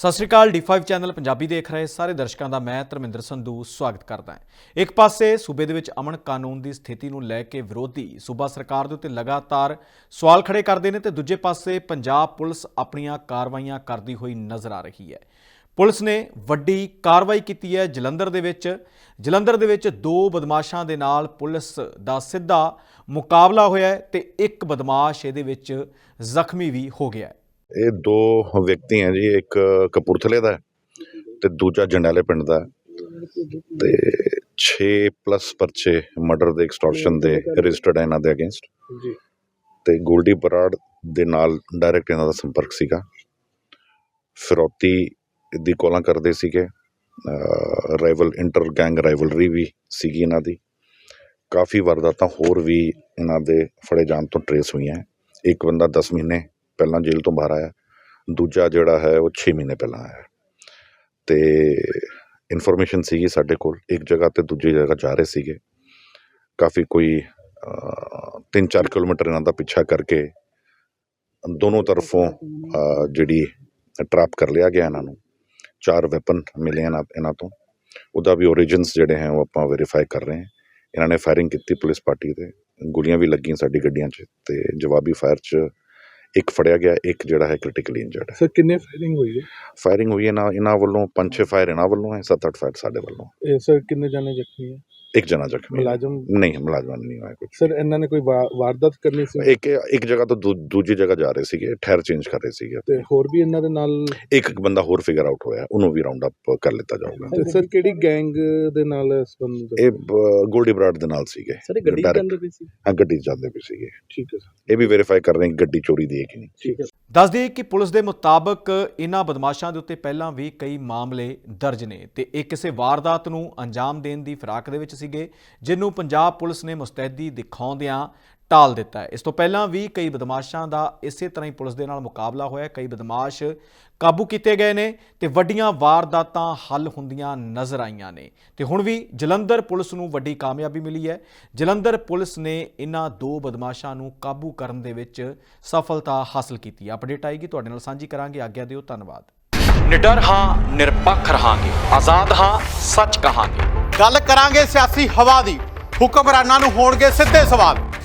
ਸਤਿ ਸ਼੍ਰੀ ਅਕਾਲ D5 channel Punjabi ਦੇਖ ਰਹੇ ਸਾਰੇ ਦਰਸ਼ਕਾਂ ਦਾ ਮੈਂ ਧਰਮਿੰਦਰ ਸੰਧੂ ਸਵਾਗਤ ਕਰਦਾ ਹਾਂ। ਇੱਕ ਪਾਸੇ ਸੂਬੇ ਦੇ ਵਿੱਚ ਅਮਨ ਕਾਨੂੰਨ ਦੀ ਸਥਿਤੀ ਨੂੰ ਲੈ ਕੇ ਵਿਰੋਧੀ ਸੂਬਾ ਸਰਕਾਰ ਦੇ ਉੱਤੇ ਲਗਾਤਾਰ ਸਵਾਲ ਖੜੇ ਕਰਦੇ ਨੇ ਤੇ ਦੂਜੇ ਪਾਸੇ ਪੰਜਾਬ ਪੁਲਿਸ ਆਪਣੀਆਂ ਕਾਰਵਾਈਆਂ ਕਰਦੀ ਹੋਈ ਨਜ਼ਰ ਆ ਰਹੀ ਹੈ। ਪੁਲਿਸ ਨੇ ਵੱਡੀ ਕਾਰਵਾਈ ਕੀਤੀ ਹੈ ਜਲੰਧਰ ਦੇ ਵਿੱਚ। ਜਲੰਧਰ ਦੇ ਵਿੱਚ ਦੋ ਬਦਮਾਸ਼ਾਂ ਦੇ ਨਾਲ ਪੁਲਿਸ ਦਾ ਸਿੱਧਾ ਮੁਕਾਬਲਾ ਹੋਇਆ ਹੈ ਤੇ ਇੱਕ ਬਦਮਾਸ਼ ਇਹਦੇ ਵਿੱਚ ਜ਼ਖਮੀ ਵੀ ਹੋ ਗਿਆ ਇਹ ਦੋ ਵਿਅਕਤੀ ਹੈ ਜੀ ਇੱਕ ਕਪੂਰਥਲੇ ਦਾ ਤੇ ਦੂਜਾ ਜੰਡਾਲੇ ਪਿੰਡ ਦਾ। ਤੇ 6 ਪਲੱਸ ਪਰਚੇ ਮਰਡਰ ਦੇ ਐਕਸਟੋਰਸ਼ਨ ਦੇ ਰਜਿਸਟਰਡ ਹੈ ਇਹਨਾਂ ਦੇ ਅਗੇਂਸਟ ਜੀ। ਤੇ ਗੋਲਡੀ ਬਰਾੜ ਦੇ ਨਾਲ ਡਾਇਰੈਕਟ ਇਹਨਾਂ ਦਾ ਸੰਪਰਕ ਸੀਗਾ। ਫਿਰੌਤੀ ਦੀ ਕੋਲਾਂ ਕਰਦੇ ਸੀਗੇ। ਰਾਈਵਲ ਇੰਟਰ ਗੈਂਗ ਰਾਈਵਲਰੀ ਵੀ ਸੀਗੀ ਇਹਨਾਂ ਦੀ। ਕਾਫੀ ਵਾਰਦਾਤਾਂ ਹੋਰ ਵੀ ਇਹਨਾਂ ਦੇ ਫੜੇ ਜਾਣ ਤੋਂ ਟਰੇਸ ਹੋਈਆਂ। ਇੱਕ ਬੰਦਾ 10 ਮਹੀਨੇ ਪਹਿਲਾਂ ਜੇਲ੍ਹ ਤੋਂ ਬਾਹਰ ਆਇਆ। ਦੂਜਾ ਜਿਹੜਾ ਹੈ, ਉਹ 6 ਮਹੀਨੇ ਪਹਿਲਾਂ ਆਇਆ। ਤੇ ਇਨਫੋਰਮੇਸ਼ਨ ਸੀਗੀ ਸਾਡੇ ਕੋਲ। ਇੱਕ ਜਗ੍ਹਾ ਤੇ ਦੂਜੀ ਜਗ੍ਹਾ ਜਾ ਰਹੇ ਸੀਗੇ। ਕਾਫੀ ਕੋਈ 3-4 ਕਿਲੋਮੀਟਰ ਇਹਨਾਂ ਦਾ ਪਿੱਛਾ ਕਰਕੇ ਦੋਨੋਂ ਤਰਫੋਂ ਜਿਹੜੀ ਟਰੈਪ ਕਰ ਲਿਆ ਗਿਆ ਇਹਨਾਂ ਨੂੰ। ਚਾਰ ਵੈਪਨ ਮਿਲੇ ਇਹਨਾਂ ਇਹਨਾਂ ਤੋਂ। ਉਹਦਾ ਵੀ origins ਜਿਹੜੇ ਹੈ, ਉਹ ਆਪਾਂ ਵੈਰੀਫਾਈ ਕਰ ਰਹੇ ਹਾਂ। ਇਹਨਾਂ ਨੇ ਫਾਇਰਿੰਗ ਕੀਤੀ ਪੁਲਿਸ ਪਾਰਟੀ ਤੇ। ਗੋਲੀਆਂ ਵੀ ਲੱਗੀਆਂ ਸਾਡੀ ਗੱਡੀਆਂ 'ਚ ਤੇ ਜਵਾਬੀ ਫਾਇਰ 'ਚ ਇੱਕ ਫੜਿਆ ਗਿਆ ਇੱਕ ਜਿਹੜਾ ਹੈ ਕ੍ਰਿਟੀਕਲੀ ਇੰਜਰਡ ਹੈ। ਸਰ ਕਿੰਨੇ ਫਾਇਰਿੰਗ ਹੋਈ ਹੈ ਫਾਇਰਿੰਗ ਹੋਈ ਹੈ ਨਾ ਇਹਨਾਂ ਵੱਲੋਂ ਪੰਜ ਛੇ ਫਾਇਰ ਇਹਨਾਂ ਵੱਲੋਂ ਹੈ ਸੱਤ ਅੱਠ ਫਾਇਰ ਸਾਡੇ ਵੱਲੋਂ। ਇਹ ਸਰ ਕਿੰਨੇ ਜਾਣੇ ਜ਼ਖਮੀ ਹੈ? ਇੱਕ ਜਣਾ ਜ਼ਖਮੀ ਹੈ। ਮੁਲਾਜ਼ਮ? ਨਹੀਂ ਮੁਲਾਜ਼ਮਾਂ ਨਹੀਂ ਹੋਇਆ ਕੁਝ ਸਰ ਇਹਨਾਂ ਨੇ ਕੋਈ ਵਾ- ਵਾਰਦਾਤ ਕਰਨੀ ਸੀ? ਇੱਕ ਇੱਕ ਜਗ੍ਹਾ ਤੋਂ ਦੂਜੀ ਜਗ੍ਹਾ ਜਾ ਰਹੇ ਸੀਗੇ ਠਹਿਰ ਚੇਂਜ ਕਰ ਰਹੇ ਸੀਗੇ ਤੇ ਹੋਰ ਵੀ ਇਹਨਾਂ ਦੇ ਨਾਲ? ਇੱਕ ਇੱਕ ਬੰਦਾ ਹੋਰ ਫਿਗਰ ਆਊਟ ਹੋਇਆ ਉਹਨੂੰ ਵੀ ਰਾਉਂਡ ਅਪ ਕਰ ਲਿੱਤਾ ਜਾਊਗਾ। ਤੇ ਸਰ ਕਿਹੜੀ ਗੈਂਗ ਦੇ ਨਾਲ ਸੰਬੰਧ ਇਹ ਗੋਲਡੀ ਬਰਾੜ ਦੇ ਨਾਲ ਸੀਗੇ। ਸਰ ਗੱਡੀ ਜਾਂਦੇ ਪਈ ਸੀ? ਹਾਂ ਗੱਡੀ 'ਚ ਜਾਂਦੇ ਵੀ ਸੀਗੇ। ਠੀਕ ਹੈ ਸਰ। ਇਹ ਵੀ ਵੈਰੀਫਾਈ ਕਰ ਰਹੇ ਹਾਂ ਕਿ ਗੱਡੀ ਚੋਰੀ ਦੀ ਹੈ ਕਿ ਨਹੀਂ। ਠੀਕ ਹੈ ਦੱਸ ਦਈਏ ਕਿ ਪੁਲਿਸ ਦੇ ਮੁਤਾਬਕ ਇਹਨਾਂ ਬਦਮਾਸ਼ਾਂ ਦੇ ਉੱਤੇ ਪਹਿਲਾਂ ਵੀ ਕਈ ਮਾਮਲੇ ਦਰਜ ਨੇ ਤੇ ਇਹ ਕਿਸੇ ਵਾਰਦਾਤ ਨੂੰ ਅੰਜਾਮ ਦੇਣ ਦੀ ਫਿਰਾਕ ਦੇ ਵਿੱਚ ਸੀਗੇ ਜਿਹਨੂੰ ਪੰਜਾਬ ਪੁਲਿਸ ਨੇ ਮੁਸਤੈਦੀ ਦਿਖਾਉਂਦਿਆਂ ਟਾਲ ਦਿੱਤਾ ਹੈ। ਇਸ ਤੋਂ ਪਹਿਲਾਂ ਵੀ ਕਈ ਬਦਮਾਸ਼ਾਂ ਦਾ ਇਸੇ ਤਰ੍ਹਾਂ ਹੀ ਪੁਲਿਸ ਦੇ ਨਾਲ ਮੁਕਾਬਲਾ ਹੋਇਆ। ਕਈ ਬਦਮਾਸ਼ ਕਾਬੂ ਕੀਤੇ ਗਏ ਨੇ ਤੇ ਵੱਡੀਆਂ ਵਾਰਦਾਤਾਂ ਹੱਲ ਹੁੰਦੀਆਂ ਨਜ਼ਰ ਆਈਆਂ ਨੇ। ਤੇ ਹੁਣ ਵੀ ਜਲੰਧਰ ਪੁਲਿਸ ਨੂੰ ਵੱਡੀ ਕਾਮਯਾਬੀ ਮਿਲੀ ਹੈ। ਜਲੰਧਰ ਪੁਲਿਸ ਨੇ ਇਹਨਾਂ ਦੋ ਬਦਮਾਸ਼ਾਂ ਨੂੰ ਕਾਬੂ ਕਰਨ ਦੇ ਵਿੱਚ ਸਫਲਤਾ ਹਾਸਲ ਕੀਤੀ ਹੈ। ਅਪਡੇਟ ਆਏਗੀ ਤੁਹਾਡੇ ਨਾਲ ਸਾਂਝੀ ਕਰਾਂਗੇ। ਆਗਿਆ ਦਿਓ ਧੰਨਵਾਦ। ਨਿਡਰ ਹਾਂ ਨਿਰਪੱਖ ਰਹਾਂਗੇ। ਆਜ਼ਾਦ ਹਾਂ ਸੱਚ ਕਹਾਂਗੇ। ਗੱਲ ਕਰਾਂਗੇ ਸਿਆਸੀ ਹਵਾ ਦੀ। ਹੁਕਮਰਾਨਾਂ ਨੂੰ ਹੋਣਗੇ ਸਿੱਧੇ ਸਵਾਲ।